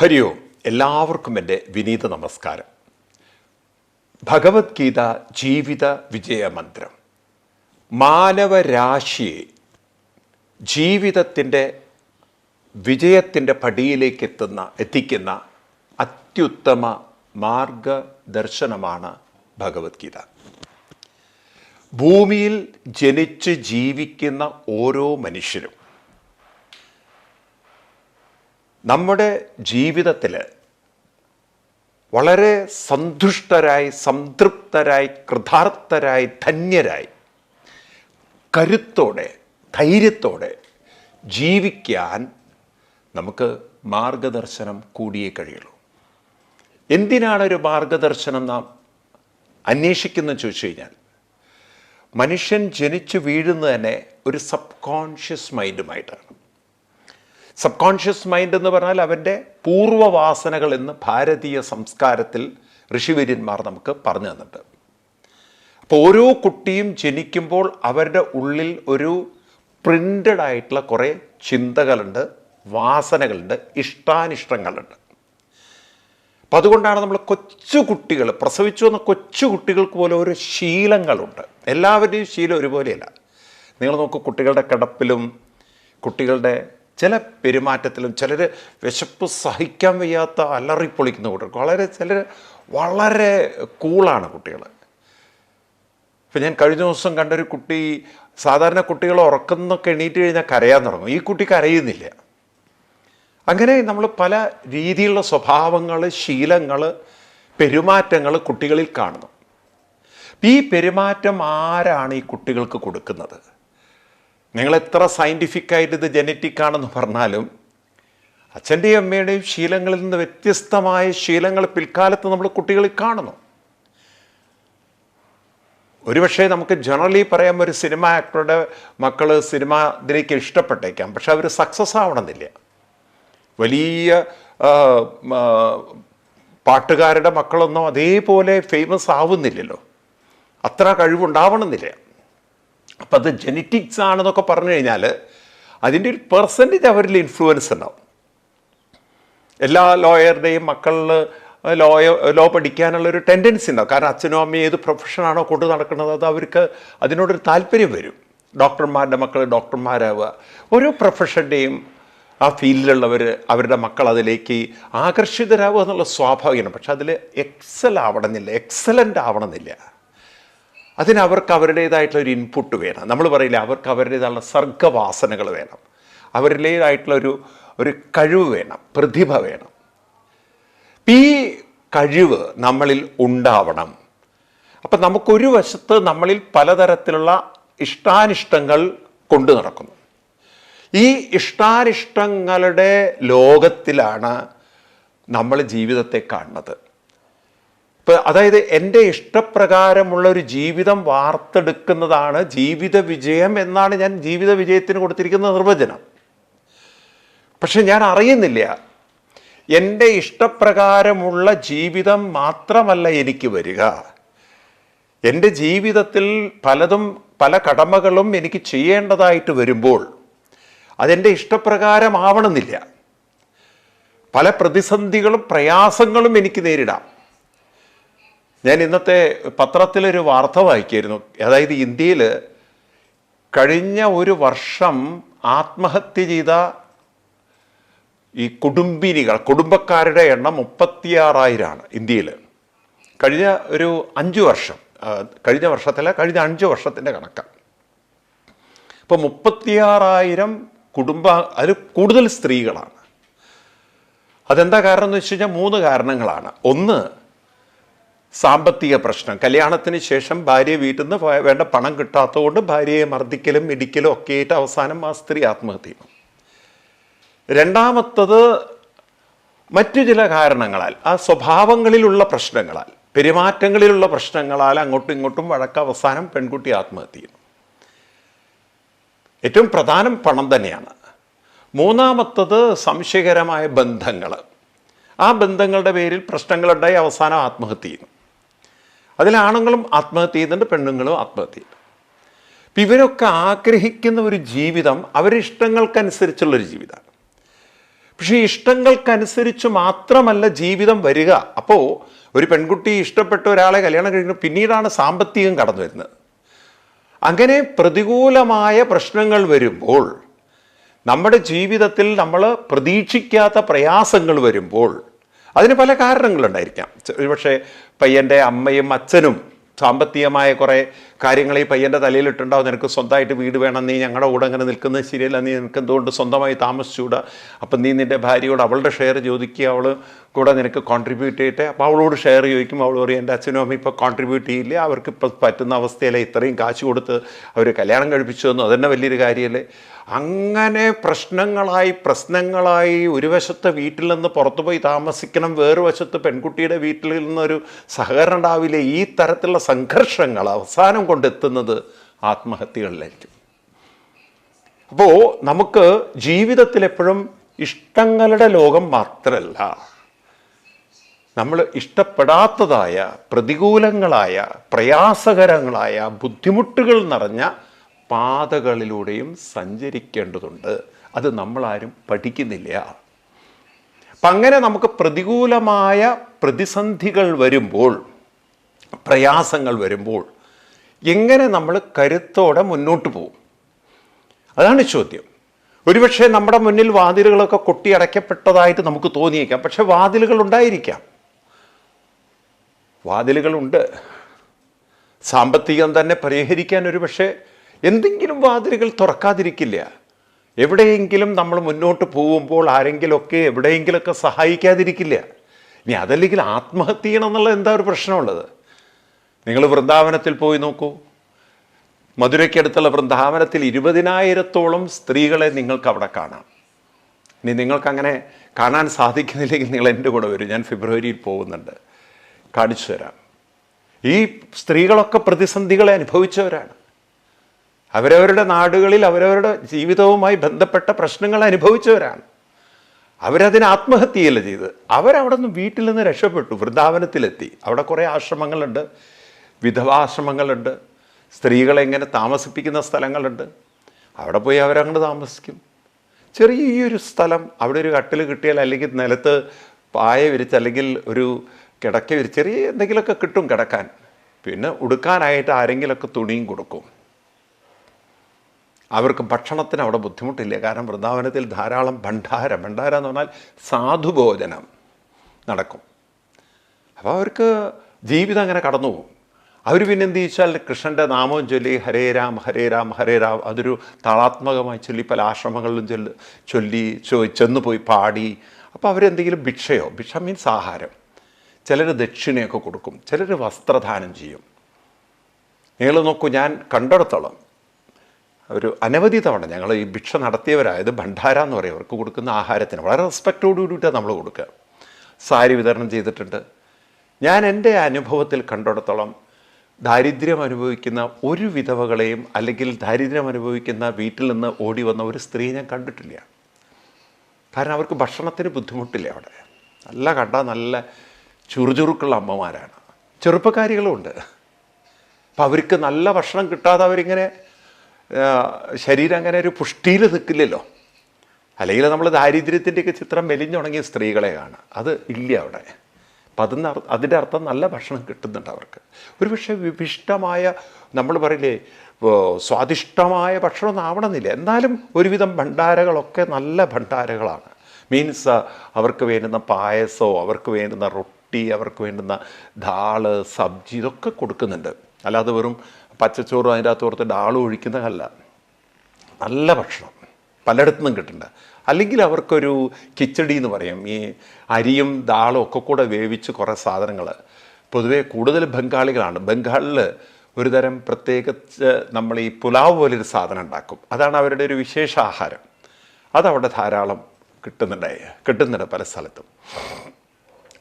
ഹരി ഓം എല്ലാവർക്കും എന്റെ വിനീത നമസ്കാരം. ഭഗവത്ഗീത ജീവിത വിജയമന്ത്രം മാനവരാശിയെ ജീവിതത്തിന്റെ വിജയത്തിന്റെ പടിയിലേക്ക് എത്തുന്ന എത്തിക്കുന്ന അത്യുത്തമ മാർഗദർശനമാണ് ഭഗവത്ഗീത. ഭൂമിയിൽ ജനിച്ച് ജീവിക്കുന്ന ഓരോ മനുഷ്യരും നമ്മുടെ ജീവിതത്തിൽ വളരെ സന്തുഷ്ടരായി സംതൃപ്തരായി കൃതാർത്ഥരായി ധന്യരായി കരുത്തോടെ ധൈര്യത്തോടെ ജീവിക്കാൻ നമുക്ക് മാർഗദർശനം കൂടിയേ കഴിയുള്ളൂ. എന്തിനാണ് ഒരു മാർഗദർശനം നാം അന്വേഷിക്കുന്നത് ചോദിച്ചു കഴിഞ്ഞാൽ മനുഷ്യൻ ജനിച്ചു വീഴുന്നത് തന്നെ ഒരു സബ് കോൺഷ്യസ് മൈൻഡുമായിട്ടാണ്. സബ് കോൺഷ്യസ് മൈൻഡ് എന്ന് പറഞ്ഞാൽ അവന്റെ പൂർവവാസനകൾ എന്ന് ഭാരതീയ സംസ്കാരത്തിൽ ഋഷിവര്യന്മാർ നമുക്ക് പറഞ്ഞു തന്നിട്ടുണ്ട്. അപ്പോൾ ഓരോ കുട്ടിയും ജനിക്കുമ്പോൾ അവരുടെ ഉള്ളിൽ ഒരു പ്രിന്റഡ് ആയിട്ടുള്ള കുറേ ചിന്തകളുണ്ട് വാസനകളുണ്ട് ഇഷ്ടാനിഷ്ടങ്ങളുണ്ട്. അപ്പം അതുകൊണ്ടാണ് നമ്മൾ കൊച്ചു കുട്ടികൾ പ്രസവിച്ചു വന്ന കൊച്ചു കുട്ടികൾക്ക് പോലെ ഓരോ ശീലങ്ങളുണ്ട്. എല്ലാവരുടെയും ശീലം ഒരുപോലെയല്ല. നിങ്ങൾ നോക്കൂ കുട്ടികളുടെ കിടപ്പിലും കുട്ടികളുടെ ചില പെരുമാറ്റത്തിലും ചിലർ വിശപ്പ് സഹിക്കാൻ വയ്യാത്ത അലറിപ്പൊളിക്കുന്ന കുട്ടികൾ വളരെ ചിലർ വളരെ കൂളാണ് കുട്ടികൾ ഇപ്പം ഞാൻ കഴിഞ്ഞ ദിവസം കണ്ടൊരു കുട്ടി സാധാരണ കുട്ടികൾ ഉറക്കുന്നൊക്കെ എണീറ്റ് കഴിഞ്ഞാൽ കരയാൻ തുടങ്ങും. ഈ കുട്ടി കരയുന്നില്ല. അങ്ങനെ നമ്മൾ പല രീതിയിലുള്ള സ്വഭാവങ്ങൾ ശീലങ്ങൾ പെരുമാറ്റങ്ങൾ കുട്ടികളിൽ കാണുന്നു. ഈ പെരുമാറ്റം ആരാണ് ഈ കുട്ടികൾക്ക് കൊടുക്കുന്നത്? നിങ്ങൾ എത്ര സയന്റിഫിക് ആയിട്ട് ഇത് ജനറ്റിക് ആണെന്ന് പറഞ്ഞാലും അച്ഛന്റെയും അമ്മയുടെയും ശീലങ്ങളിൽ നിന്ന് വ്യത്യസ്തമായ ശീലങ്ങൾ പിൽക്കാലത്ത് നമ്മൾ കുട്ടികളിൽ കാണുന്നു. ഒരുപക്ഷെ നമുക്ക് ജനറലി പറയാം ഒരു സിനിമ ആക്ടറുടെ മക്കൾ സിനിമ ഇതിലേക്ക് ഇഷ്ടപ്പെട്ടേക്കാം. പക്ഷെ അവർ സക്സസ് ആവണമെന്നില്ല. വലിയ പാട്ടുകാരുടെ മക്കളൊന്നും അതേപോലെ ഫേമസ് ആവുന്നില്ലല്ലോ. അത്ര കഴിവുണ്ടാവണമെന്നില്ല. അപ്പം അത് ജെനറ്റിക്സ് ആണെന്നൊക്കെ പറഞ്ഞു കഴിഞ്ഞാൽ അതിന്റെ ഒരു പെർസെന്റേജ് അവരിൽ ഇൻഫ്ലുവൻസ് ഉണ്ടാവും. എല്ലാ ലോയറുടെയും മക്കളിൽ ലോയ ലോ പഠിക്കാനുള്ള ഒരു ടെൻഡൻസി ഉണ്ടാവും. കാരണം അച്ഛനും അമ്മയും ഏത് പ്രൊഫഷനാണോ കൊണ്ടു നടക്കുന്നത് അത് അവർക്ക് അതിനോടൊരു താല്പര്യം വരും. ഡോക്ടർമാരുടെ മക്കൾ ഡോക്ടർമാരാവുക. ഓരോ പ്രൊഫഷന്റെയും ആ ഫീൽഡിലുള്ളവർ അവരുടെ മക്കൾ അതിലേക്ക് ആകർഷിതരാവുക എന്നുള്ള സ്വാഭാവികമാണ്. പക്ഷെ അതിൽ എക്സൽ ആവണമെന്നില്ല. എക്സലന്റ് ആവണമെന്നില്ല. അതിന് അവർക്ക് അവരുടേതായിട്ടുള്ള ഒരു ഇൻപുട്ട് വേണം. നമ്മൾ പറയില്ല അവർക്ക് അവരുടേതായുള്ള സർഗവാസനകൾ വേണം. അവരുടേതായിട്ടുള്ള ഒരു ഒരു കഴിവ് വേണം പ്രതിഭ വേണം. ഈ കഴിവ് നമ്മളിൽ ഉണ്ടാവണം. അപ്പം നമുക്കൊരു വശത്ത് നമ്മളിൽ പലതരത്തിലുള്ള ഇഷ്ടാനിഷ്ടങ്ങൾ കൊണ്ടു നടക്കുന്നു. ഈ ഇഷ്ടാനിഷ്ടങ്ങളുടെ ലോകത്തിലാണ് നമ്മൾ ജീവിതത്തെ കാണുന്നത്. ഇപ്പം അതായത് എന്റെ ഇഷ്ടപ്രകാരമുള്ള ഒരു ജീവിതം വാർത്തെടുക്കുന്നതാണ് ജീവിത വിജയം എന്നാണ് ഞാൻ ജീവിത വിജയത്തിന് കൊടുത്തിരിക്കുന്ന നിർവചനം. പക്ഷെ ഞാൻ അറിയുന്നില്ല. എന്റെ ഇഷ്ടപ്രകാരമുള്ള ജീവിതം മാത്രമല്ല എനിക്ക് വരിക. എന്റെ ജീവിതത്തിൽ പലതും പല കടമകളും എനിക്ക് ചെയ്യേണ്ടതായിട്ട് വരുമ്പോൾ അതെന്റെ ഇഷ്ടപ്രകാരമാവണമെന്നില്ല. പല പ്രതിസന്ധികളും പ്രയാസങ്ങളും എനിക്ക് നേരിടാം. ഞാൻ ഇന്നത്തെ പത്രത്തിലൊരു വാർത്ത വായിക്കായിരുന്നു. അതായത് ഇന്ത്യയിൽ കഴിഞ്ഞ ഒരു വർഷം ആത്മഹത്യ ചെയ്ത ഈ കുടുംബിനികൾ കുടുംബക്കാരുടെ എണ്ണം മുപ്പത്തിയാറായിരമാണ് ഇന്ത്യയിൽ കഴിഞ്ഞ ഒരു അഞ്ച് വർഷം കഴിഞ്ഞ വർഷത്തിലെ കഴിഞ്ഞ അഞ്ച് വർഷത്തിന്റെ കണക്കാണ് ഇപ്പോൾ മുപ്പത്തിയാറായിരം കുടുംബ അതിൽ കൂടുതൽ സ്ത്രീകളാണ്. അതെന്താ കാരണം എന്ന് വെച്ച് കഴിഞ്ഞാൽ മൂന്ന് കാരണങ്ങളാണ്. ഒന്ന് സാമ്പത്തിക പ്രശ്നം. കല്യാണത്തിന് ശേഷം ഭാര്യ വീട്ടിൽ നിന്ന് വേണ്ട പണം കിട്ടാത്തതുകൊണ്ട് ഭാര്യയെ മർദ്ദിക്കലും ഇടിക്കലും ഒക്കെ ആയിട്ട് അവസാനം ആ സ്ത്രീ ആത്മഹത്യ ചെയ്യുന്നു രണ്ടാമത്തത് മറ്റു ചില കാരണങ്ങളാൽ ആ സ്വഭാവങ്ങളിലുള്ള പ്രശ്നങ്ങളാൽ പെരുമാറ്റങ്ങളിലുള്ള പ്രശ്നങ്ങളാൽ അങ്ങോട്ടും ഇങ്ങോട്ടും വഴക്ക് അവസാനം പെൺകുട്ടി ആത്മഹത്യ ചെയ്യുന്നു ഏറ്റവും പ്രധാനം പണം തന്നെയാണ്. മൂന്നാമത്തത് സംശയകരമായ ബന്ധങ്ങൾ ആ ബന്ധങ്ങളുടെ പേരിൽ പ്രശ്നങ്ങളുണ്ടായി അവസാനം ആത്മഹത്യ ചെയ്യുന്നു അതിൽ ആണുങ്ങളും ആത്മഹത്യ ചെയ്യുന്നുണ്ട് പെണ്ണുങ്ങളും ആത്മഹത്യ ചെയ്യുന്നുണ്ട്. അപ്പം ഇവരൊക്കെ ആഗ്രഹിക്കുന്ന ഒരു ജീവിതം അവരുടെ ഇഷ്ടങ്ങൾക്കനുസരിച്ചുള്ളൊരു ജീവിതമാണ്. പക്ഷേ ഇഷ്ടങ്ങൾക്കനുസരിച്ച് മാത്രമല്ല ജീവിതം വരിക. അപ്പോൾ ഒരു പെൺകുട്ടി ഇഷ്ടപ്പെട്ട ഒരാളെ കല്യാണം കഴിക്കുന്നു പിന്നീടാണ് സാമ്പത്തികം കടന്നു വരുന്നത്. അങ്ങനെ പ്രതികൂലമായ പ്രശ്നങ്ങൾ വരുമ്പോൾ നമ്മുടെ ജീവിതത്തിൽ നമ്മൾ പ്രതീക്ഷിക്കാത്ത പ്രയാസങ്ങൾ വരുമ്പോൾ അതിന് പല കാരണങ്ങളുണ്ടായിരിക്കാം. ഒരുപക്ഷെ പയ്യന്റെ അമ്മയും അച്ഛനും സാമ്പത്തികമായ കുറേ കാര്യങ്ങൾ ഈ പയ്യന്റെ തലയിലിട്ടുണ്ടാവും. നിനക്ക് സ്വന്തമായിട്ട് വീട് വേണം നീ ഞങ്ങളുടെ കൂടെ അങ്ങനെ നിൽക്കുന്നത് ശരിയല്ല നീ നിനക്ക് എന്തുകൊണ്ട് സ്വന്തമായി താമസിച്ചുകൂടാ? അപ്പം നീ നിന്റെ ഭാര്യയോട് അവളുടെ ഷെയർ ചോദിക്കുക അവൾ കൂടെ നിനക്ക് കോൺട്രിബ്യൂട്ട് ചെയ്യട്ടെ? അപ്പോൾ അവളോട് ഷെയർ ചോദിക്കും അവൾ പറയും എന്റെ അച്ഛനും അമ്മയും ഇപ്പോൾ കോൺട്രിബ്യൂട്ട് ചെയ്യില്ല? അവർക്ക് ഇപ്പോൾ പറ്റുന്ന അവസ്ഥയിലെ ഇത്രയും കാശ് കൊടുത്ത് അവർ കല്യാണം കഴിപ്പിച്ചു തന്നു. അതന്നെ വലിയൊരു കാര്യമല്ലേ അങ്ങനെ പ്രശ്നങ്ങളായി പ്രശ്നങ്ങളായി ഒരു വശത്ത് വീട്ടിൽ നിന്ന് പുറത്തു പോയി താമസിക്കണം വേറൊരു വശത്ത് പെൺകുട്ടിയുടെ വീട്ടിൽ നിന്നൊരു സഹകരണം ഉണ്ടാവില്ല ഈ തരത്തിലുള്ള സംഘർഷങ്ങൾ അവസാനം കൊണ്ടെത്തുന്നത് ആത്മഹത്യകളിലായിരിക്കും. അപ്പോൾ നമുക്ക് ജീവിതത്തിൽ എപ്പോഴും ഇഷ്ടങ്ങളുടെ ലോകം മാത്രമല്ല. നമ്മൾ ഇഷ്ടപ്പെടാത്തതായ പ്രതികൂലങ്ങളായ പ്രയാസകരങ്ങളായ ബുദ്ധിമുട്ടുകൾ നിറഞ്ഞ പാതകളിലൂടെയും സഞ്ചരിക്കേണ്ടതുണ്ട്. അത് നമ്മളാരും പഠിക്കുന്നില്ല. അപ്പം അങ്ങനെ നമുക്ക് പ്രതികൂലമായ പ്രതിസന്ധികൾ വരുമ്പോൾ പ്രയാസങ്ങൾ വരുമ്പോൾ എങ്ങനെ നമ്മൾ കരുത്തോടെ മുന്നോട്ട് പോകും? അതാണ് ചോദ്യം. ഒരുപക്ഷെ നമ്മുടെ മുന്നിൽ വാതിലുകളൊക്കെ കൊട്ടിയടയ്ക്കപ്പെട്ടതായിട്ട് നമുക്ക് തോന്നിയേക്കാം. പക്ഷെ വാതിലുകൾ ഉണ്ടായിരിക്കാം. വാതിലുകളുണ്ട്. സാമ്പത്തികം തന്നെ പരിഹരിക്കാൻ ഒരു പക്ഷേ എന്തെങ്കിലും വാതിലുകൾ തുറക്കാതിരിക്കില്ല. എവിടെയെങ്കിലും നമ്മൾ മുന്നോട്ട് പോകുമ്പോൾ ആരെങ്കിലുമൊക്കെ എവിടെയെങ്കിലുമൊക്കെ സഹായിക്കാതിരിക്കില്ല. ഇനി അതല്ലെങ്കിൽ ആത്മഹത്യ ചെയ്യണം എന്നുള്ള എന്താ ഒരു പ്രശ്നമുള്ളത്? നിങ്ങൾ വൃന്ദാവനത്തിൽ പോയി നോക്കൂ. മധുരയ്ക്കടുത്തുള്ള വൃന്ദാവനത്തിൽ ഇരുപതിനായിരത്തോളം സ്ത്രീകളെ നിങ്ങൾക്ക് അവിടെ കാണാം. ഇനി നിങ്ങൾക്കങ്ങനെ കാണാൻ സാധിക്കുന്നില്ലെങ്കിൽ നിങ്ങൾ എന്റെ കൂടെ വരും. ഞാൻ ഫെബ്രുവരിയിൽ പോകുന്നുണ്ട്. കാണിച്ചു തരാം. ഈ സ്ത്രീകളൊക്കെ പ്രതിസന്ധികളെ അനുഭവിച്ചവരാണ്. അവരവരുടെ നാടുകളിൽ അവരവരുടെ ജീവിതവുമായി ബന്ധപ്പെട്ട പ്രശ്നങ്ങൾ അനുഭവിച്ചവരാണ്. അവരതിന് ആത്മഹത്യയല്ല ചെയ്ത്. അവരവിടെ നിന്ന് വീട്ടിൽ നിന്ന് രക്ഷപ്പെട്ടു വൃന്ദാവനത്തിലെത്തി. അവിടെ കുറേ ആശ്രമങ്ങളുണ്ട്. വിധവാശ്രമങ്ങളുണ്ട് സ്ത്രീകളെ എങ്ങനെ താമസിപ്പിക്കുന്ന സ്ഥലങ്ങളുണ്ട്. അവിടെ പോയി അവരങ്ങോട്ട് താമസിക്കും. ചെറിയ ഈ ഒരു സ്ഥലം അവിടെ ഒരു കട്ടിൽ കിട്ടിയാൽ അല്ലെങ്കിൽ നിലത്ത് പായ വിരിച്ച് അല്ലെങ്കിൽ ഒരു കിടക്ക വിരിച്ച് ചെറിയ എന്തെങ്കിലുമൊക്കെ കിട്ടും കിടക്കാൻ. പിന്നെ ഉടുക്കാനായിട്ട് ആരെങ്കിലുമൊക്കെ തുണിയും കൊടുക്കും. അവർക്ക് ഭക്ഷണത്തിന് അവിടെ ബുദ്ധിമുട്ടില്ല. കാരണം വൃന്ദാവനത്തിൽ ധാരാളം ഭണ്ഡാരം. ഭണ്ഡാരം എന്ന് പറഞ്ഞാൽ സാധുഭോജനം നടക്കും. അപ്പോൾ അവർക്ക് ജീവിതം അങ്ങനെ കടന്നു പോകും അവർ പിന്നെ എന്ത് ചോദിച്ചാൽ കൃഷ്ണന്റെ നാമവും ചൊല്ലി ഹരേ രാം ഹരേ രാം ഹരേ രാം അതൊരു താളാത്മകമായി ചൊല്ലി പല ആശ്രമങ്ങളിലും ചൊല്ലി ചൊല്ലി ചോ ചെന്ന് പോയി പാടി. അപ്പോൾ അവരെന്തെങ്കിലും ഭിക്ഷയോ? ഭിക്ഷ മീൻസ് ആഹാരം. ചിലർ ദക്ഷിണയൊക്കെ കൊടുക്കും. ചിലർ വസ്ത്രദാനം ചെയ്യും. നിങ്ങൾ നോക്കൂ ഞാൻ കണ്ടെടുത്തോളം ഒരു അനവധി തവണ ഞങ്ങൾ ഈ ഭിക്ഷ നടത്തിയവരായത് ഭണ്ഡാര എന്ന് പറയും. അവർക്ക് കൊടുക്കുന്ന ആഹാരത്തിന് വളരെ റെസ്പെക്റ്റോട് കൂടിയിട്ടാണ് നമ്മൾ കൊടുക്കുക. സാരി വിതരണം ചെയ്തിട്ടുണ്ട്. ഞാൻ എന്റെ അനുഭവത്തിൽ കണ്ടിടത്തോളം ദാരിദ്ര്യം അനുഭവിക്കുന്ന ഒരു വിധവകളെയും അല്ലെങ്കിൽ ദാരിദ്ര്യം അനുഭവിക്കുന്ന വീട്ടിൽ നിന്ന് ഓടി വന്ന ഒരു സ്ത്രീ ഞാൻ കണ്ടിട്ടില്ല. കാരണം അവർക്ക് ഭക്ഷണത്തിന് ബുദ്ധിമുട്ടില്ല അവിടെ. നല്ല കണ്ട നല്ല ചുറുചുറുക്കുള്ള അമ്മമാരാണ്. ചെറുപ്പക്കാരികളുമുണ്ട്. അപ്പം അവർക്ക് നല്ല ഭക്ഷണം കിട്ടാതെ അവരിങ്ങനെ ശരീരം അങ്ങനെ ഒരു പുഷ്ടിയിൽ നിൽക്കില്ലല്ലോ. അല്ലെങ്കിൽ നമ്മൾ ദാരിദ്ര്യത്തിന്റെയൊക്കെ ചിത്രം മെലിഞ്ഞുണങ്ങിയ സ്ത്രീകളെ കാണാം. അത് ഇല്ല അവിടെ. അപ്പം അതിന് അതിന്റെ അർത്ഥം നല്ല ഭക്ഷണം കിട്ടുന്നുണ്ട് അവർക്ക്. ഒരുപക്ഷെ വിഭിഷ്ടമായ നമ്മൾ പറയില്ലേ സ്വാദിഷ്ടമായ ഭക്ഷണമൊന്നും ആവണമെന്നില്ല. എന്നാലും ഒരുവിധം ഭണ്ഡാരകളൊക്കെ നല്ല ഭണ്ഡാരകളാണ്. മീൻസ് അവർക്ക് വേണ്ടുന്ന പായസോ അവർക്ക് വേണ്ടുന്ന റൊട്ടി അവർക്ക് വേണ്ടുന്ന ദാൾ സബ്ജി ഇതൊക്കെ കൊടുക്കുന്നുണ്ട്. അല്ലാതെ വെറും പച്ചച്ചോറും അതിന്റെ അകത്ത് ഓർത്ത് ഡാൾ ഒഴിക്കുന്നതല്ല. നല്ല ഭക്ഷണം. പലയിടത്തു നിന്നും കിട്ടുന്നുണ്ട് അല്ലെങ്കിൽ അവർക്കൊരു കിച്ചടി എന്ന് പറയും. ഈ അരിയും ദാളും ഒക്കെ കൂടെ വേവിച്ച് കുറേ സാധനങ്ങൾ. പൊതുവെ കൂടുതൽ ബംഗാളികളാണ്. ബംഗാളിൽ ഒരു തരം പ്രത്യേകിച്ച് നമ്മൾ ഈ പുലാവ് പോലൊരു സാധനം ഉണ്ടാക്കും. അതാണ് അവരുടെ ഒരു വിശേഷ ആഹാരം. അതവിടെ ധാരാളം കിട്ടുന്നുണ്ടായി കിട്ടുന്നുണ്ട് പല സ്ഥലത്തും.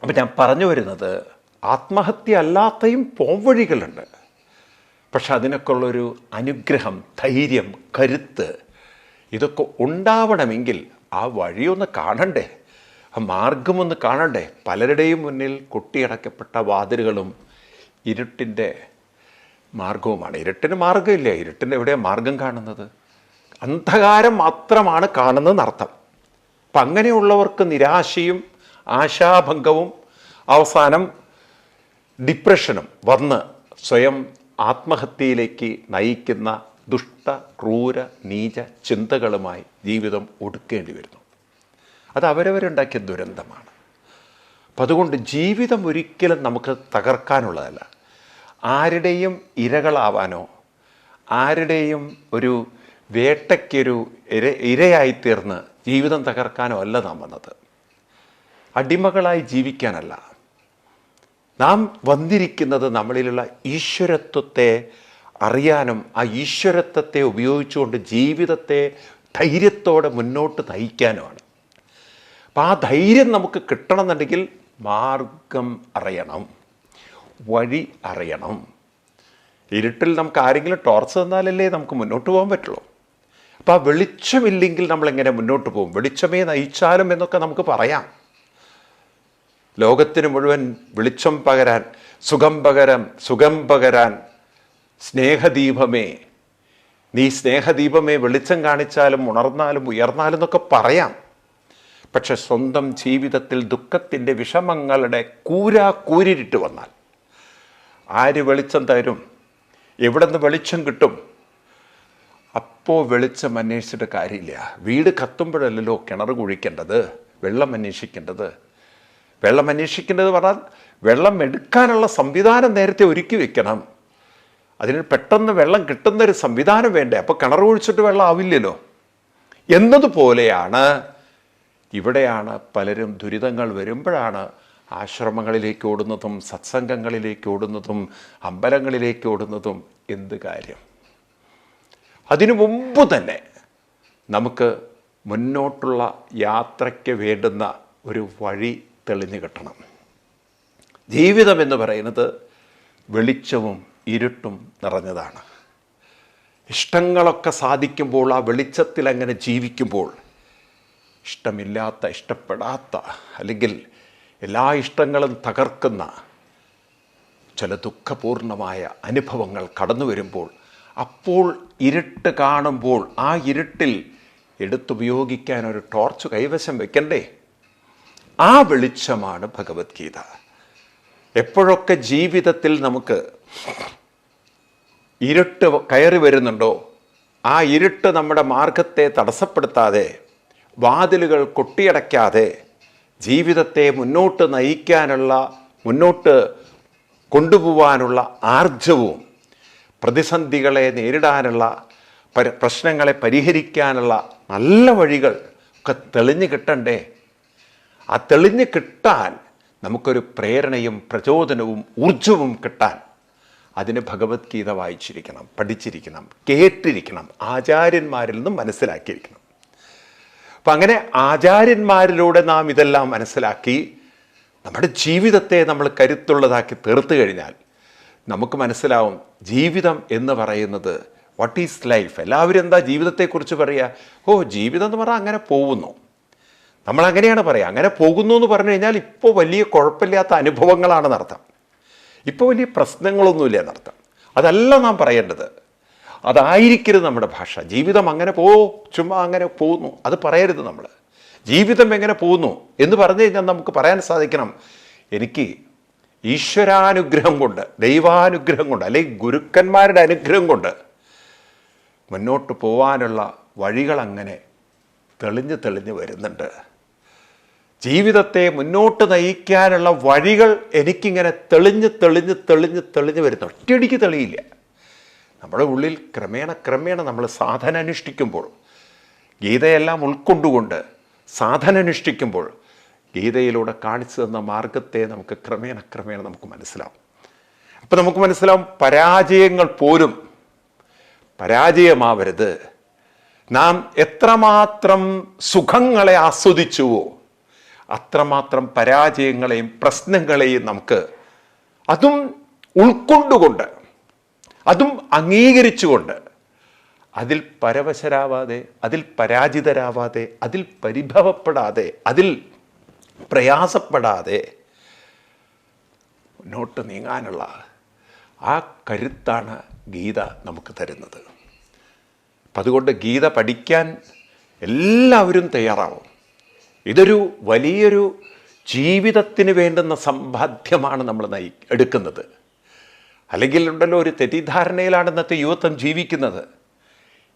അപ്പം ഞാൻ പറഞ്ഞു വരുന്നത് ആത്മഹത്യ അല്ലാത്തയും പോംവഴികളുണ്ട്. പക്ഷെ അതിനൊക്കെ ഉള്ളൊരു അനുഗ്രഹം ധൈര്യം കരുത്ത് ഇതൊക്കെ ഉണ്ടാവണമെങ്കിൽ ആ വഴിയൊന്ന് കാണണ്ടേ? ആ മാർഗമൊന്ന് കാണണ്ടേ? പലരുടെയും മുന്നിൽ കൊട്ടിയടക്കപ്പെട്ട വാതിലുകളും ഇരുട്ടിന്റെ മാർഗവുമാണ്. ഇരുട്ടിന് മാർഗമില്ല. ഇരുട്ടിന്റെ എവിടെയാണ് മാർഗം കാണുന്നത്? അന്ധകാരം മാത്രമാണ് കാണുന്നതെന്ന് അർത്ഥം. അപ്പം അങ്ങനെയുള്ളവർക്ക് നിരാശയും ആശാഭംഗവും അവസാനം ഡിപ്രഷനും വന്ന് സ്വയം ആത്മഹത്യയിലേക്ക് നയിക്കുന്ന ദുഷ്ട ക്രൂര നീച ചിന്തകളുമായി ജീവിതം ഒടുക്കേണ്ടി വരുന്നു. അത് അവരവരുണ്ടാക്കിയ ദുരന്തമാണ്. അപ്പം അതുകൊണ്ട് ജീവിതം ഒരിക്കലും നമുക്ക് തകർക്കാനുള്ളതല്ല. ആരുടെയും ഇരകളാവാനോ ആരുടെയും ഒരു വേട്ടയ്ക്കൊരു ഇര ഇരയായിത്തീർന്ന് ജീവിതം തകർക്കാനോ അല്ല നാം വന്നത്. അടിമകളായി ജീവിക്കാനല്ല. നാം വന്നിരിക്കുന്നത് നമ്മളിലുള്ള ഈശ്വരത്വത്തെ അറിയാനും ആ ഈശ്വരത്വത്തെ ഉപയോഗിച്ചുകൊണ്ട് ജീവിതത്തെ ധൈര്യത്തോടെ മുന്നോട്ട് നയിക്കാനുമാണ്. അപ്പം ആ ധൈര്യം നമുക്ക് കിട്ടണമെന്നുണ്ടെങ്കിൽ മാർഗം അറിയണം വഴി അറിയണം. ഇരുട്ടിൽ നമുക്ക് ആരെങ്കിലും ടോർച്ച് തന്നാലല്ലേ നമുക്ക് മുന്നോട്ട് പോകാൻ പറ്റുള്ളൂ. അപ്പോൾ ആ വെളിച്ചമില്ലെങ്കിൽ നമ്മളെങ്ങനെ മുന്നോട്ട് പോകും? വെളിച്ചമേ നയിച്ചാലും എന്നൊക്കെ നമുക്ക് പറയാം. ലോകത്തിന് മുഴുവൻ വെളിച്ചം പകരാൻ സുഖം പകരം സുഖം പകരാൻ സ്നേഹദീപമേ. നീ സ്നേഹദീപമേ വെളിച്ചം കാണിച്ചാലും ഉണർന്നാലും ഉയർന്നാലും എന്നൊക്കെ പറയാം. പക്ഷെ സ്വന്തം ജീവിതത്തിൽ ദുഃഖത്തിന്റെ വിഷമങ്ങളുടെ കൂരാ കൂരിട്ട് വന്നാൽ ആര് വെളിച്ചം തരും? എവിടെ നിന്ന് വെളിച്ചം കിട്ടും? അപ്പോൾ വെളിച്ചം അന്വേഷിച്ചിട്ട് കാര്യമില്ല. വീട് കത്തുമ്പോഴല്ലല്ലോ കിണർ കുഴിക്കേണ്ടത് വെള്ളം അന്വേഷിക്കേണ്ടത്. വെള്ളം അന്വേഷിക്കേണ്ടത് പറഞ്ഞാൽ വെള്ളം എടുക്കാനുള്ള സംവിധാനം നേരത്തെ ഒരുക്കി വെക്കണം. അതിന് പെട്ടെന്ന് വെള്ളം കിട്ടുന്ന ഒരു സംവിധാനം വേണ്ടേ? അപ്പോൾ കിണർ ഒഴിച്ചിട്ട് വെള്ളം ആവില്ലല്ലോ. എന്നതുപോലെയാണ് ഇവിടെയാണ് പലരും ദുരിതങ്ങൾ വരുമ്പോഴാണ് ആശ്രമങ്ങളിലേക്ക് ഓടുന്നതും സത്സംഗങ്ങളിലേക്ക് ഓടുന്നതും അമ്പലങ്ങളിലേക്ക് ഓടുന്നതും എന്ത് കാര്യം? അതിനു മുമ്പ് തന്നെ നമുക്ക് മുന്നോട്ടുള്ള യാത്രയ്ക്ക് വേണ്ടുന്ന ഒരു വഴി തെളിഞ്ഞു കിട്ടണം ജീവിതം എന്ന് പറയുന്നത് വെളിച്ചവും ഇരുട്ടും നിറഞ്ഞതാണ്. ഇഷ്ടങ്ങളൊക്കെ സാധിക്കുമ്പോൾ ആ വെളിച്ചത്തിൽ അങ്ങനെ ജീവിക്കുമ്പോൾ ഇഷ്ടമില്ലാത്ത ഇഷ്ടപ്പെടാത്ത അല്ലെങ്കിൽ എല്ലാ ഇഷ്ടങ്ങളും തകർക്കുന്ന ചില ദുഃഖപൂർണമായ അനുഭവങ്ങൾ കടന്നു വരുമ്പോൾ അപ്പോൾ ഇരുട്ട് കാണുമ്പോൾ ആ ഇരുട്ടിൽ എടുത്തുപയോഗിക്കാൻ ഒരു ടോർച്ച് കൈവശം വെക്കണ്ടേ? ആ വെളിച്ചമാണ് ഭഗവത്ഗീത. എപ്പോഴൊക്കെ ജീവിതത്തിൽ നമുക്ക് ഇരുട്ട് കയറി വരുന്നുണ്ടോ ആ ഇരുട്ട് നമ്മുടെ മാർഗത്തെ തടസ്സപ്പെടുത്താതെ വാതിലുകൾ കൊട്ടിയടയ്ക്കാതെ ജീവിതത്തെ മുന്നോട്ട് നയിക്കാനുള്ള മുന്നോട്ട് കൊണ്ടുപോവാനുള്ള ആർജവും പ്രതിസന്ധികളെ നേരിടാനുള്ള പ്രശ്നങ്ങളെ പരിഹരിക്കാനുള്ള നല്ല വഴികൾ ഒക്കെ തെളിഞ്ഞു കിട്ടണ്ടേ? ആ തെളിഞ്ഞ് കിട്ടാൻ നമുക്കൊരു പ്രേരണയും പ്രചോദനവും ഊർജവും കിട്ടാൻ അതിന് ഭഗവത്ഗീത വായിച്ചിരിക്കണം പഠിച്ചിരിക്കണം കേട്ടിരിക്കണം ആചാര്യന്മാരിൽ നിന്നും മനസ്സിലാക്കിയിരിക്കണം. അപ്പം അങ്ങനെ ആചാര്യന്മാരിലൂടെ നാം ഇതെല്ലാം മനസ്സിലാക്കി നമ്മുടെ ജീവിതത്തെ നമ്മൾ കരുത്തുള്ളതാക്കി തീർത്തു കഴിഞ്ഞാൽ നമുക്ക് മനസ്സിലാവും ജീവിതം എന്ന് പറയുന്നത് വാട്ട് ഈസ് ലൈഫ് എല്ലാവരും എന്താ ജീവിതത്തെക്കുറിച്ച് പറയുക ഓ ജീവിതം എന്ന് പറഞ്ഞാൽ അങ്ങനെ പോകുന്നു. നമ്മൾ അങ്ങനെയാണ് പറയുക. അങ്ങനെ പോകുന്നു എന്ന് പറഞ്ഞു കഴിഞ്ഞാൽ ഇപ്പോൾ വലിയ കുഴപ്പമില്ലാത്ത അനുഭവങ്ങളാണ് നടത്താം. ഇപ്പോൾ വലിയ പ്രശ്നങ്ങളൊന്നുമില്ല നടത്താം അതല്ല നാം പറയേണ്ടത്. അതായിരിക്കരുത് നമ്മുടെ ഭാഷ. ജീവിതം അങ്ങനെ പോ ചുമ്മാ അങ്ങനെ പോകുന്നു അത് പറയരുത് നമ്മൾ. ജീവിതം എങ്ങനെ പോകുന്നു എന്ന് പറഞ്ഞു കഴിഞ്ഞാൽ നമുക്ക് പറയാൻ സാധിക്കണം. എനിക്ക് ഈശ്വരാനുഗ്രഹം കൊണ്ട് ദൈവാനുഗ്രഹം കൊണ്ട് അല്ലെങ്കിൽ ഗുരുക്കന്മാരുടെ അനുഗ്രഹം കൊണ്ട് മുന്നോട്ട് പോകാനുള്ള വഴികൾ അങ്ങനെ തെളിഞ്ഞ് തെളിഞ്ഞ് വരുന്നുണ്ട്. ജീവിതത്തെ മുന്നോട്ട് നയിക്കാനുള്ള വഴികൾ എനിക്കിങ്ങനെ തെളിഞ്ഞ് തെളിഞ്ഞ് തെളിഞ്ഞ് തെളിഞ്ഞ് വരുന്നു. ഒറ്റയടിക്ക് തെളിയില്ല. നമ്മുടെ ഉള്ളിൽ ക്രമേണ ക്രമേണ നമ്മൾ സാധന അനുഷ്ഠിക്കുമ്പോൾ ഗീതയെല്ലാം ഉൾക്കൊണ്ടുകൊണ്ട് സാധന അനുഷ്ഠിക്കുമ്പോൾ ഗീതയിലൂടെ കാണിച്ചു തന്ന മാർഗത്തെ നമുക്ക് ക്രമേണ ക്രമേണ നമുക്ക് മനസ്സിലാവും. അപ്പം നമുക്ക് മനസ്സിലാവും പരാജയങ്ങൾ പോലും പരാജയമാവരുത് നാം എത്രമാത്രം സുഖങ്ങളെ ആസ്വദിച്ചുവോ അത്രമാത്രം പരാജയങ്ങളെയും പ്രശ്നങ്ങളെയും നമുക്ക് അതും ഉൾക്കൊണ്ടുകൊണ്ട് അതും അംഗീകരിച്ചുകൊണ്ട് അതിൽ പരവശരാവാതെ അതിൽ പരാജിതരാവാതെ അതിൽ പരിഭവപ്പെടാതെ അതിൽ പ്രയാസപ്പെടാതെ മുന്നോട്ട് നീങ്ങാനുള്ള ആ കരുത്താണ് ഗീത നമുക്ക് തരുന്നത്. അപ്പം അതുകൊണ്ട് ഗീത പഠിക്കാൻ എല്ലാവരും തയ്യാറാവും. ഇതൊരു വലിയൊരു ജീവിതത്തിന് വേണ്ടുന്ന സമ്പാദ്യമാണ് നമ്മൾ നയി എടുക്കുന്നത്. അല്ലെങ്കിൽ ഉണ്ടല്ലോ ഒരു തെറ്റിദ്ധാരണയിലാണ് ഇന്നത്തെ യുവത്വം ജീവിക്കുന്നത്.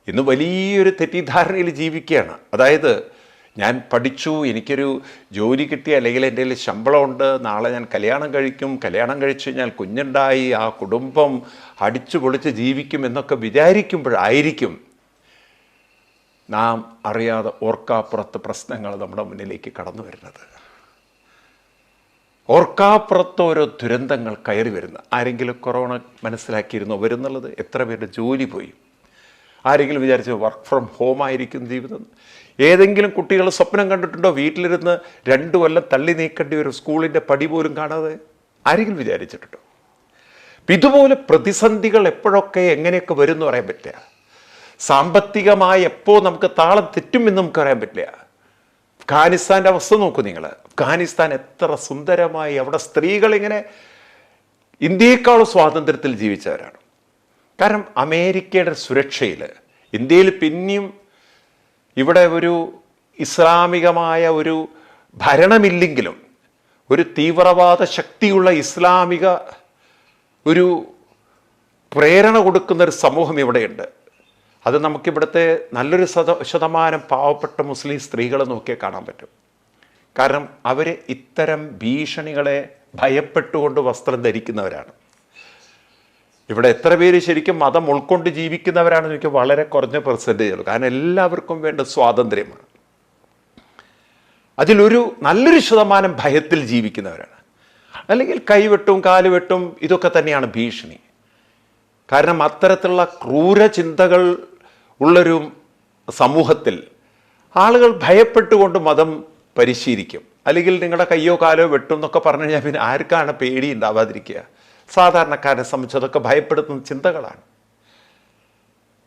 ഇന്ന് വലിയൊരു തെറ്റിദ്ധാരണയിൽ ജീവിക്കുകയാണ്. അതായത് ഞാൻ പഠിച്ചു എനിക്കൊരു ജോലി കിട്ടി അല്ലെങ്കിൽ എന്റെ കയ്യിൽ ശമ്പളമുണ്ട് നാളെ ഞാൻ കല്യാണം കഴിക്കും കല്യാണം കഴിച്ചു കഴിഞ്ഞാൽ കുഞ്ഞുണ്ടായി ആ കുടുംബം അടിച്ചു പൊളിച്ച് ജീവിക്കും എന്നൊക്കെ വിചാരിക്കുമ്പോഴായിരിക്കും നാം അറിയാതെ ഓർക്കാപ്പുറത്ത് പ്രശ്നങ്ങൾ നമ്മുടെ മുന്നിലേക്ക് കടന്നു വരുന്നത്. ഓർക്കാപ്പുറത്ത് ഓരോ ദുരന്തങ്ങൾ കയറി വരുന്നു. ആരെങ്കിലും കൊറോണ മനസ്സിലാക്കിയിരുന്നോ വരുന്നുള്ളത്? എത്ര പേരുടെ ജോലി പോയി? ആരെങ്കിലും വിചാരിച്ചു വർക്ക് ഫ്രം ഹോം ആയിരിക്കും ജീവിതം? ഏതെങ്കിലും കുട്ടികൾ സ്വപ്നം കണ്ടിട്ടുണ്ടോ? വീട്ടിലിരുന്ന് രണ്ടു കൊല്ലം തള്ളി നീക്കേണ്ടി വരും സ്കൂളിന്റെ പടി പോലും കാണാതെ? ആരെങ്കിലും വിചാരിച്ചിട്ടുണ്ടോ? ഇതുപോലെ പ്രതിസന്ധികൾ എപ്പോഴൊക്കെ എങ്ങനെയൊക്കെ വരും എന്ന് പറയാൻ പറ്റില്ല. സാമ്പത്തികമായി എപ്പോൾ നമുക്ക് താളം തെറ്റുമെന്ന് നമുക്ക് അറിയാൻ പറ്റില്ല. അഫ്ഗാനിസ്ഥാന്റെ അവസ്ഥ നോക്കൂ നിങ്ങൾ അഫ്ഗാനിസ്ഥാൻ എത്ര സുന്ദരമായി അവിടെ സ്ത്രീകൾ ഇങ്ങനെ ഇന്ത്യയെക്കാളും സ്വാതന്ത്ര്യത്തിൽ ജീവിച്ചവരാണ്. കാരണം അമേരിക്കയുടെ സുരക്ഷയിൽ ഇന്ത്യയിൽ പിന്നെയും ഇവിടെ ഒരു ഇസ്ലാമികമായ ഒരു ഭരണമില്ലെങ്കിലും ഒരു തീവ്രവാദ ശക്തിയുള്ള ഇസ്ലാമിക ഒരു പ്രേരണ കൊടുക്കുന്ന ഒരു സമൂഹം ഇവിടെയുണ്ട്. അത് നമുക്കിവിടുത്തെ നല്ലൊരു ശത ശതമാനം പാവപ്പെട്ട മുസ്ലിം സ്ത്രീകളെ നോക്കിയാൽ കാണാൻ പറ്റും. കാരണം അവർ ഇത്തരം ഭീഷണികളെ ഭയപ്പെട്ടുകൊണ്ട് വസ്ത്രം ധരിക്കുന്നവരാണ്. ഇവിടെ എത്ര പേര് ശരിക്കും മതം ഉൾക്കൊണ്ട് ജീവിക്കുന്നവരാണെന്ന് എനിക്ക് വളരെ കുറഞ്ഞ പെർസെന്റേജ് ഉള്ളൂ. കാരണം എല്ലാവർക്കും വേണ്ട സ്വാതന്ത്ര്യമാണ്. അതിലൊരു നല്ലൊരു ശതമാനം ഭയത്തിൽ ജീവിക്കുന്നവരാണ്. അല്ലെങ്കിൽ കൈവെട്ടും കാലുവെട്ടും ഇതൊക്കെ തന്നെയാണ് ഭീഷണി. കാരണം അത്തരത്തിലുള്ള ക്രൂര ചിന്തകൾ ഉള്ളൊരു സമൂഹത്തിൽ ആളുകൾ ഭയപ്പെട്ടുകൊണ്ട് മതം പരിശീലിക്കും. അല്ലെങ്കിൽ നിങ്ങളുടെ കയ്യോ കാലോ വെട്ടും എന്നൊക്കെ പറഞ്ഞു കഴിഞ്ഞാൽ പിന്നെ ആർക്കാണ് പേടി ഉണ്ടാവാതിരിക്കുക? സാധാരണക്കാരെ സംബന്ധിച്ചതൊക്കെ ഭയപ്പെടുത്തുന്ന ചിന്തകളാണ്.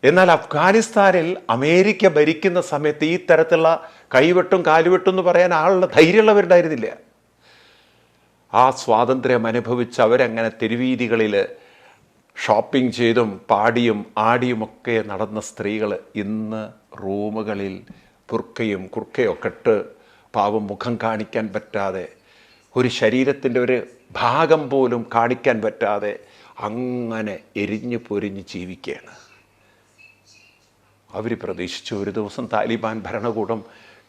എന്നാൽ അഫ്ഗാനിസ്ഥാനിൽ അമേരിക്ക ഭരിക്കുന്ന സമയത്ത് ഈ തരത്തിലുള്ള കൈവെട്ടും കാലുവെട്ടും എന്ന് പറയാൻ ആളുടെ ധൈര്യമുള്ളവരുണ്ടായിരുന്നില്ല. ആ സ്വാതന്ത്ര്യം അനുഭവിച്ച് അവരങ്ങനെ തെരുവീതികളിൽ ഷോപ്പിംഗ് ചെയ്തും പാടിയും ആടിയുമൊക്കെ നടന്ന സ്ത്രീകൾ ഇന്ന് റൂമുകളിൽ പുർക്കയും കുർക്കയൊക്കെ ഇട്ട് പാവം മുഖം കാണിക്കാൻ പറ്റാതെ ഒരു ശരീരത്തിന്റെ ഒരു ഭാഗം പോലും കാണിക്കാൻ പറ്റാതെ അങ്ങനെ എരിഞ്ഞു പൊരിഞ്ഞ് ജീവിക്കുകയാണ്. അവർ പ്രതീക്ഷിച്ചു ഒരു ദിവസം താലിബാൻ ഭരണകൂടം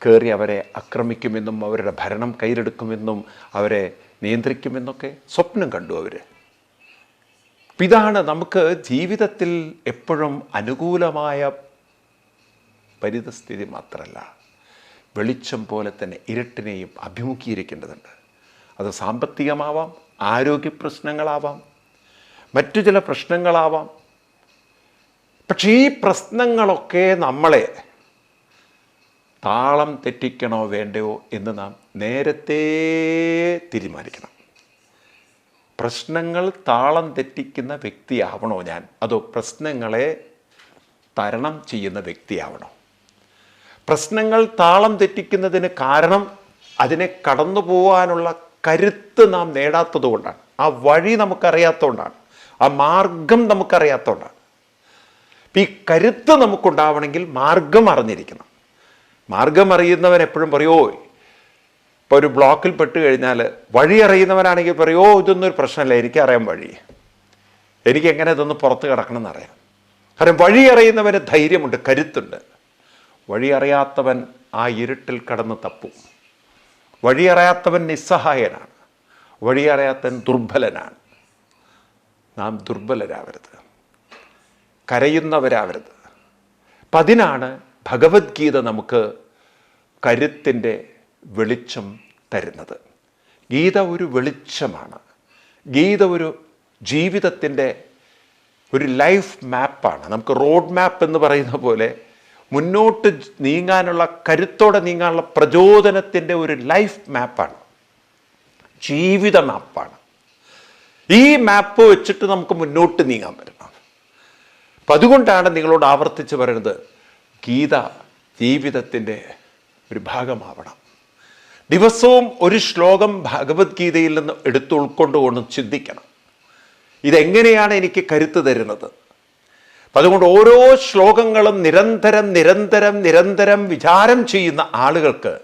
കയറി അവരെ ആക്രമിക്കുമെന്നും അവരുടെ ഭരണം കയ്യിലെടുക്കുമെന്നും അവരെ നിയന്ത്രിക്കുമെന്നൊക്കെ സ്വപ്നം കണ്ടു അവർ. ഇതാണ് നമുക്ക് ജീവിതത്തിൽ എപ്പോഴും അനുകൂലമായ പരിതസ്ഥിതി മാത്രമല്ല വെളിച്ചം പോലെ തന്നെ ഇരുട്ടിനെയും അഭിമുഖീകരിക്കേണ്ടതുണ്ട്. അത് സാമ്പത്തികമാവാം ആരോഗ്യ പ്രശ്നങ്ങളാവാം മറ്റു ചില പ്രശ്നങ്ങളാവാം. പക്ഷേ ഈ പ്രശ്നങ്ങളൊക്കെ നമ്മളെ താളം തെറ്റിക്കണോ വേണ്ടയോ എന്ന് നാം നേരത്തെ തീരുമാനിക്കണം. പ്രശ്നങ്ങൾ താളം തെറ്റിക്കുന്ന വ്യക്തിയാവണോ ഞാൻ? അതോ പ്രശ്നങ്ങളെ തരണം ചെയ്യുന്ന വ്യക്തിയാവണോ? പ്രശ്നങ്ങൾ താളം തെറ്റിക്കുന്നതിന് കാരണം അതിനെ കടന്നു പോകാനുള്ള കരുത്ത് നാം നേടാത്തതുകൊണ്ടാണ് ആ വഴി നമുക്കറിയാത്തതുകൊണ്ടാണ് ആ മാർഗം നമുക്കറിയാത്തതുകൊണ്ടാണ് ഈ കരുത്ത് നമുക്കുണ്ടാവണമെങ്കിൽ മാർഗം അറിഞ്ഞിരിക്കണം. മാർഗം അറിയുന്നവൻ എപ്പോഴും പറയുമോ ഇപ്പോൾ ഒരു ബ്ലോക്കിൽ പെട്ട് കഴിഞ്ഞാൽ വഴി അറിയുന്നവരാണെങ്കിൽ പറയും ഇതൊന്നും ഒരു പ്രശ്നമല്ല എനിക്കറിയാൻ വഴി. എനിക്ക് എങ്ങനെ ഇതൊന്ന് പുറത്ത് കിടക്കണം എന്നറിയാം. കാരണം വഴി അറിയുന്നവന് ധൈര്യമുണ്ട് കരുത്തുണ്ട്. വഴി അറിയാത്തവൻ ആ ഇരുട്ടിൽ കടന്ന് തപ്പും. വഴി അറിയാത്തവൻ നിസ്സഹായനാണ്. വഴി അറിയാത്തൻ ദുർബലനാണ്. നാം ദുർബലരാവരുത്. കരയുന്നവരാവരുത്. അപ്പം അതിനാണ് ഭഗവത്ഗീത നമുക്ക് കരുത്തിന്റെ വെളിച്ചം തരുന്നത്. ഗീത ഒരു വെളിച്ചമാണ്. ഗീത ഒരു ജീവിതത്തിന്റെ ഒരു ലൈഫ് മാപ്പാണ്. നമുക്ക് റോഡ് മാപ്പ് എന്ന് പറയുന്ന പോലെ മുന്നോട്ട് നീങ്ങാനുള്ള കരുത്തോടെ നീങ്ങാനുള്ള പ്രചോദനത്തിന്റെ ഒരു ലൈഫ് മാപ്പാണ്. ജീവിത മാപ്പാണ്. ഈ മാപ്പ് വെച്ചിട്ട് നമുക്ക് മുന്നോട്ട് നീങ്ങാൻ പറ്റണം. അപ്പം അതുകൊണ്ടാണ് നിങ്ങളോട് ആവർത്തിച്ച് പറയുന്നത് ഗീത ജീവിതത്തിന്റെ ഒരു ഭാഗമാവണം. ദിവസവും ഒരു ശ്ലോകം ഭഗവത്ഗീതയിൽ നിന്ന് എടുത്ത് ഉൾക്കൊണ്ടുകൊണ്ട് ചിന്തിക്കണം. ഇതെങ്ങനെയാണ് എനിക്ക് കരുത്ത് തരുന്നത്? അപ്പം അതുകൊണ്ട് ഓരോ ശ്ലോകങ്ങളും നിരന്തരം നിരന്തരം നിരന്തരം വിചാരം ചെയ്യുന്ന ആളുകൾക്ക്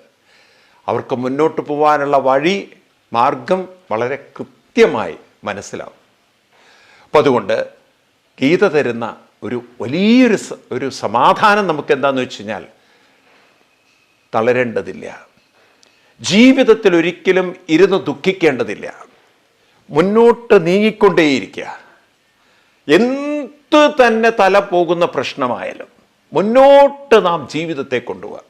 അവർക്ക് മുന്നോട്ട് പോകാനുള്ള വഴി മാർഗം വളരെ കൃത്യമായി മനസ്സിലാവും. അപ്പം അതുകൊണ്ട് ഗീത തരുന്ന ഒരു വലിയൊരു ഒരു സമാധാനം നമുക്ക് എന്താണെന്ന് വെച്ച് കഴിഞ്ഞാൽ തളരേണ്ടതില്ല. ജീവിതത്തിൽ ഒരിക്കലും ഇരുന്ന് ദുഃഖിക്കേണ്ടതില്ല. മുന്നോട്ട് നീങ്ങിക്കൊണ്ടേയിരിക്കുക. എന്ത് തന്നെ തല പോകുന്ന പ്രശ്നമായാലും മുന്നോട്ട് നാം ജീവിതത്തെ കൊണ്ടുപോകാം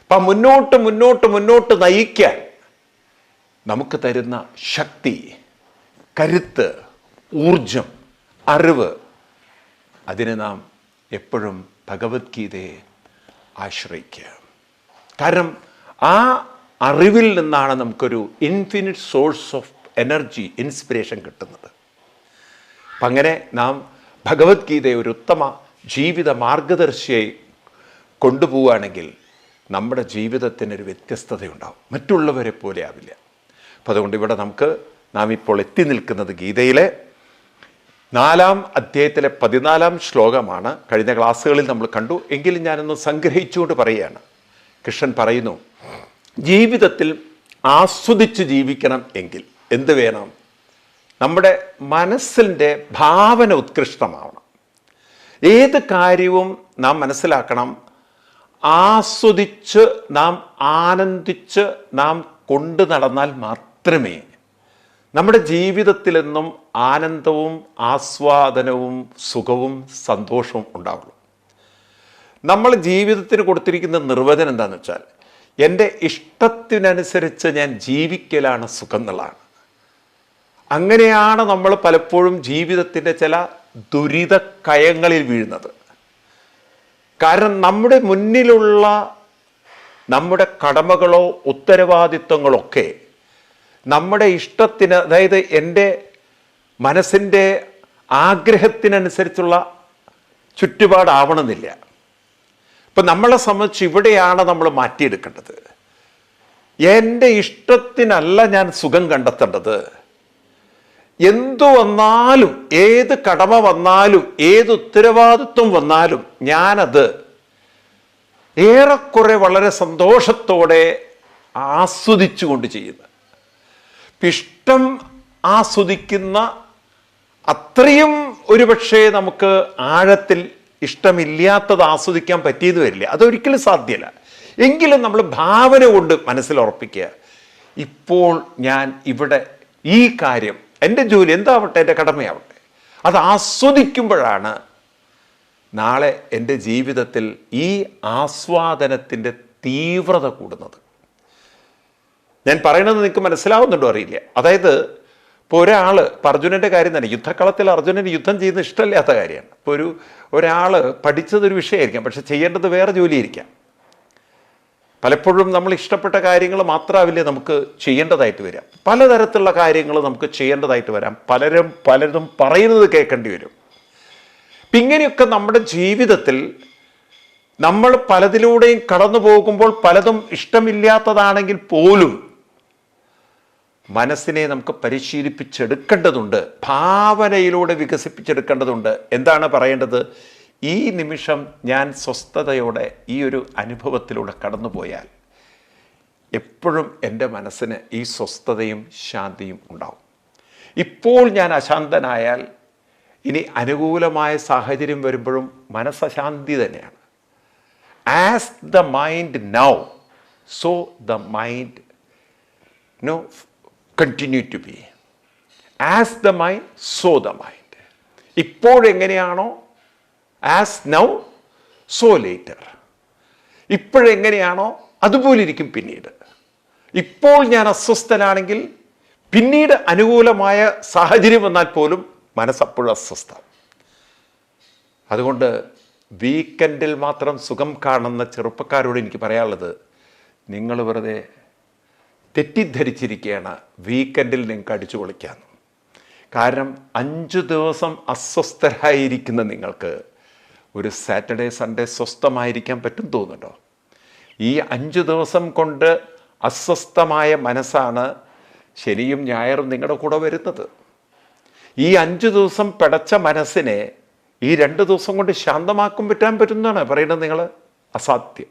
അപ്പം മുന്നോട്ട് മുന്നോട്ട് മുന്നോട്ട് നയിക്കാൻ നമുക്ക് തരുന്ന ശക്തി കരുത്ത് ഊർജം അറിവ് അതിനെ നാം എപ്പോഴും ഭഗവത്ഗീതയെ ആശ്രയിക്കുക. കാരണം ആ അറിവിൽ നിന്നാണ് നമുക്കൊരു infinite source of energy inspiration കിട്ടുന്നത്. അപ്പം അങ്ങനെ നാം ഭഗവത്ഗീതയെ ഒരു ഉത്തമ ജീവിത മാർഗദർശിയായി കൊണ്ടുപോവുകയാണെങ്കിൽ നമ്മുടെ ജീവിതത്തിനൊരു വ്യത്യസ്തതയുണ്ടാവും. മറ്റുള്ളവരെ പോലെ ആവില്ല. അപ്പം അതുകൊണ്ട് ഇവിടെ നമുക്ക് നാം ഇപ്പോൾ എത്തി നിൽക്കുന്നത് ഗീതയിലെ നാലാം അധ്യായത്തിലെ പതിനാലാം ശ്ലോകമാണ്. കഴിഞ്ഞ ക്ലാസ്സുകളിൽ നമ്മൾ കണ്ടു. എങ്കിലും ഞാനൊന്ന് സംഗ്രഹിച്ചുകൊണ്ട് പറയുകയാണ്. കൃഷ്ണൻ പറയുന്നു ജീവിതത്തിൽ ആസ്വദിച്ച് ജീവിക്കണം എങ്കിൽ എന്ത് വേണം? നമ്മുടെ മനസ്സിന്റെ ഭാവന ഉത്കൃഷ്ടമാവണം. ഏത് കാര്യവും നാം മനസ്സിലാക്കണം. ആസ്വദിച്ച് നാം ആനന്ദിച്ച് നാം കൊണ്ടു നടന്നാൽ മാത്രമേ നമ്മുടെ ജീവിതത്തിലെന്നും ആനന്ദവും ആസ്വാദനവും സുഖവും സന്തോഷവും ഉണ്ടാവുള്ളൂ. നമ്മൾ ജീവിതത്തിന് കൊടുത്തിരിക്കുന്ന നിർവചനം എന്താണെന്ന് വെച്ചാൽ എന്റെ ഇഷ്ടത്തിനനുസരിച്ച് ഞാൻ ജീവിക്കലാണ് സുഖം എന്നുള്ളതാണ്. അങ്ങനെയാണ് നമ്മൾ പലപ്പോഴും ജീവിതത്തിന്റെ ചില ദുരിത കയങ്ങളിൽ വീഴുന്നത്. കാരണം നമ്മുടെ മുന്നിലുള്ള നമ്മുടെ കടമകളോ ഉത്തരവാദിത്വങ്ങളൊക്കെ നമ്മുടെ ഇഷ്ടത്തിന് അതായത് എന്റെ മനസ്സിന്റെ ആഗ്രഹത്തിനനുസരിച്ചുള്ള ചുറ്റുപാടാവണമെന്നില്ല. ഇപ്പം നമ്മളെ സംബന്ധിച്ച് ഇവിടെയാണ് നമ്മൾ മാറ്റിയെടുക്കേണ്ടത്. എന്റെ ഇഷ്ടത്തിനല്ല ഞാൻ സുഖം കണ്ടെത്തേണ്ടത്. എന്തു വന്നാലും ഏത് കടമ വന്നാലും ഏത് ഉത്തരവാദിത്വം വന്നാലും ഞാനത് ഏറെക്കുറെ വളരെ സന്തോഷത്തോടെ ആസ്വദിച്ചുകൊണ്ട് ചെയ്യുന്നത് ഇപ്പം ഇഷ്ടം ആസ്വദിക്കുന്ന അത്രയും ഒരുപക്ഷെ നമുക്ക് ആഴത്തിൽ ഇഷ്ടമില്ലാത്തത് ആസ്വദിക്കാൻ പറ്റിയത് വരില്ല. അതൊരിക്കലും സാധ്യമല്ല. എങ്കിലും നമ്മൾ ഭാവന കൊണ്ട് മനസ്സിൽ ഉറപ്പിക്കുക ഇപ്പോൾ ഞാൻ ഇവിടെ ഈ കാര്യം എന്റെ ജോലി എന്താവട്ടെ എന്റെ കടമയാവട്ടെ അത് ആസ്വദിക്കുമ്പോഴാണ് നാളെ എന്റെ ജീവിതത്തിൽ ഈ ആസ്വാദനത്തിന്റെ തീവ്രത കൂടുന്നത്. ഞാൻ പറയണത് നിങ്ങൾക്ക് മനസ്സിലാവുന്നുണ്ടോ അറിയില്ല. അതായത് ഇപ്പോൾ ഒരാൾ ഇപ്പോൾ അർജുനന്റെ കാര്യം തന്നെ യുദ്ധക്കളത്തിൽ അർജുനന് യുദ്ധം ചെയ്യുന്നത് ഇഷ്ടമില്ലാത്ത കാര്യമാണ്. ഇപ്പോൾ ഒരു ഒരാൾ പഠിച്ചതൊരു വിഷയമായിരിക്കാം പക്ഷെ ചെയ്യേണ്ടത് വേറെ ജോലിയായിരിക്കാം. പലപ്പോഴും നമ്മൾ ഇഷ്ടപ്പെട്ട കാര്യങ്ങൾ മാത്രമാവില്ലേ നമുക്ക് ചെയ്യേണ്ടതായിട്ട് വരാം പലതരത്തിലുള്ള കാര്യങ്ങൾ നമുക്ക് ചെയ്യേണ്ടതായിട്ട് വരാം. പലരും പലരും പറയുന്നത് കേൾക്കേണ്ടി വരും. അപ്പം ഇങ്ങനെയൊക്കെ നമ്മുടെ ജീവിതത്തിൽ നമ്മൾ പലതിലൂടെയും കടന്നു പോകുമ്പോൾ പലതും ഇഷ്ടമില്ലാത്തതാണെങ്കിൽ പോലും മനസ്സിനെ നമുക്ക് പരിശീലിപ്പിച്ചെടുക്കേണ്ടതുണ്ട് ഭാവനയിലൂടെ വികസിപ്പിച്ചെടുക്കേണ്ടതുണ്ട്. എന്താണ് പറയേണ്ടത്? ഈ നിമിഷം ഞാൻ സ്വസ്ഥതയോടെ ഈ ഒരു അനുഭവത്തിലൂടെ കടന്നുപോയാൽ എപ്പോഴും എന്റെ മനസ്സിന് ഈ സ്വസ്ഥതയും ശാന്തിയും ഉണ്ടാവും. ഇപ്പോൾ ഞാൻ അശാന്തനായാൽ ഇനി അനുകൂലമായ സാഹചര്യം വരുമ്പോഴും മനസ്സശാന്തി തന്നെയാണ്. As the mind now so the mind no continue to be as the mind so the mind ഇപ്പോഴെങ്ങനെയാണോ as now so later ഇപ്പോഴെങ്ങനെയാണോ അതുപോലെ ഇരിക്കും പിന്നീട്. ഇപ്പോൾ ഞാൻ അസ്വസ്ഥനാണെങ്കിൽ പിന്നീട് അനുകൂലമായ സാഹചര്യം വന്നാൽ പോലും മനസ്സപ്പോഴും അസ്വസ്ഥ. അതുകൊണ്ട് വീക്കെൻഡിൽ മാത്രം സുഖം കാണുന്ന ചെറുപ്പക്കാരോട് എനിക്ക് പറയാനുള്ളത് നിങ്ങൾ വെറുതെ തെറ്റിദ്ധരിച്ചിരിക്കുകയാണ് വീക്കെൻഡിൽ നിങ്ങൾക്ക് അടിച്ചു പൊളിക്കാൻ കാരണം അഞ്ച് ദിവസം അസ്വസ്ഥരായിരിക്കുന്ന നിങ്ങൾക്ക് ഒരു സാറ്റർഡേ സൺഡേ സ്വസ്ഥമായിരിക്കാൻ പറ്റും തോന്നുന്നുണ്ടോ? ഈ അഞ്ച് ദിവസം കൊണ്ട് അസ്വസ്ഥമായ മനസ്സാണ് ശനിയും ഞായറും നിങ്ങളുടെ കൂടെ വരുന്നത്. ഈ അഞ്ച് ദിവസം പിടച്ച മനസ്സിനെ ഈ രണ്ട് ദിവസം കൊണ്ട് ശാന്തമാക്കും പറ്റാൻ പറ്റുന്നതാണ് പറയുന്നത് നിങ്ങൾ അസാധ്യം.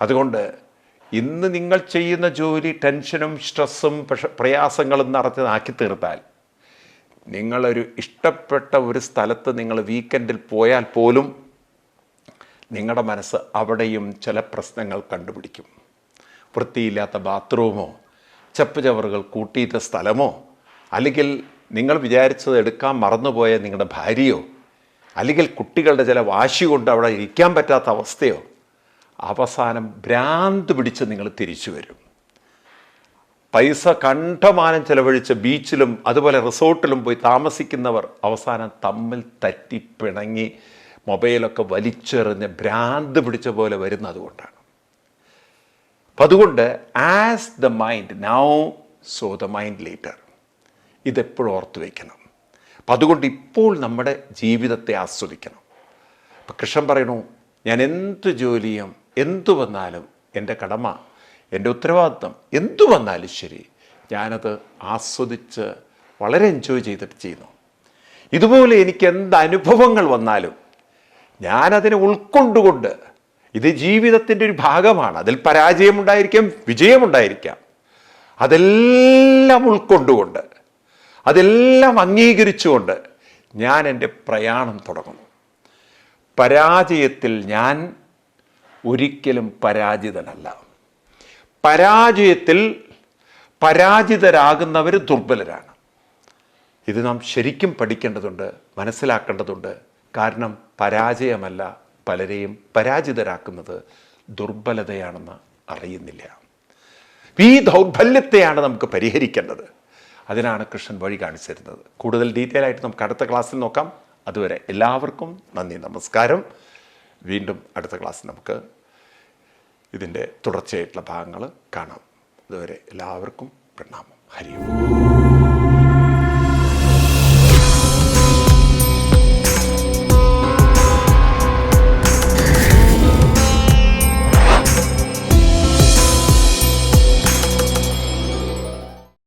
അതുകൊണ്ട് ഇന്ന് നിങ്ങൾ ചെയ്യുന്ന ജോലി ടെൻഷനും സ്ട്രെസ്സും പ്രയാസങ്ങളും നടത്തിയതാക്കി തീർത്താൽ നിങ്ങളൊരു ഇഷ്ടപ്പെട്ട ഒരു സ്ഥലത്ത് നിങ്ങൾ വീക്കെൻഡിൽ പോയാൽ പോലും നിങ്ങളുടെ മനസ്സ് അവിടെയും ചില പ്രശ്നങ്ങൾ കണ്ടുപിടിക്കും. വൃത്തിയില്ലാത്ത ബാത്റൂമോ ചപ്പ് ചവറുകൾ കൂട്ടിയിട്ട സ്ഥലമോ അല്ലെങ്കിൽ നിങ്ങൾ വിചാരിച്ചത് എടുക്കാൻ മറന്നുപോയ നിങ്ങളുടെ ഭാര്യയോ അല്ലെങ്കിൽ കുട്ടികളുടെ ചില വാശി കൊണ്ട് അവിടെ ഇരിക്കാൻ പറ്റാത്ത അവസ്ഥയോ അവസാനം ഭ്രാന്ത് പിടിച്ച് നിങ്ങൾ തിരിച്ചു വരും. പൈസ കണ്ഠമാനം ചെലവഴിച്ച് ബീച്ചിലും അതുപോലെ റിസോർട്ടിലും പോയി താമസിക്കുന്നവർ അവസാനം തമ്മിൽ തറ്റി പിണങ്ങി മൊബൈലൊക്കെ വലിച്ചെറിഞ്ഞ് ഭ്രാന്ത് പിടിച്ച പോലെ വരുന്നത് കൊണ്ടാണ്. അപ്പം അതുകൊണ്ട് as the mind now so the mind later ഇതെപ്പോഴും ഓർത്ത് വയ്ക്കണം അപ്പം അതുകൊണ്ട് ഇപ്പോൾ നമ്മുടെ ജീവിതത്തെ ആസ്വദിക്കണം. അപ്പം കൃഷ്ണൻ പറയണു ഞാൻ എന്ത് ജോലിയും എന്തു വന്നാലും എന്റെ കടമ എന്റെ ഉത്തരവാദിത്വം എന്തു വന്നാലും ശരി ഞാനത് ആസ്വദിച്ച് വളരെ എൻജോയ് ചെയ്തിട്ട് ചെയ്യുന്നു. ഇതുപോലെ എനിക്ക് എന്ത് അനുഭവങ്ങൾ വന്നാലും ഞാനതിനെ ഉൾക്കൊണ്ടുകൊണ്ട് ഇത് ജീവിതത്തിന്റെ ഒരു ഭാഗമാണ്. അതിൽ പരാജയമുണ്ടായിരിക്കാം വിജയമുണ്ടായിരിക്കാം. അതെല്ലാം ഉൾക്കൊണ്ടുകൊണ്ട് അതെല്ലാം അംഗീകരിച്ചുകൊണ്ട് ഞാൻ എന്റെ പ്രയാണം തുടങ്ങുന്നു. പരാജയത്തിൽ ഞാൻ ഒരിക്കലും പരാജിതനല്ല. പരാജയത്തിൽ പരാജിതരാകുന്നവർ ദുർബലരാണ്. ഇത് നാം ശരിക്കും പഠിക്കേണ്ടതുണ്ട് മനസ്സിലാക്കേണ്ടതുണ്ട്. കാരണം പരാജയമല്ല പലരെയും പരാജിതരാക്കുന്നത് ദുർബലതയാണെന്ന് അറിയുന്നില്ല. ഈ ദൗർബല്യത്തെയാണ് നമുക്ക് പരിഹരിക്കേണ്ടത്. അതിനാണ് കൃഷ്ണൻ വഴി കാണിച്ചിരുന്നത്. കൂടുതൽ ഡീറ്റെയിൽ ആയിട്ട് നമുക്ക് അടുത്ത ക്ലാസ്സിൽ നോക്കാം. അതുവരെ എല്ലാവർക്കും നന്ദി നമസ്കാരം. വീണ്ടും അടുത്ത ക്ലാസ്സിൽ നമുക്ക് ഇതിന്റെ തുടർച്ചയായിട്ടുള്ള ഭാഗങ്ങൾ കാണാം. അതുവരെ എല്ലാവർക്കും പ്രണാമം. ഹരി ഓം.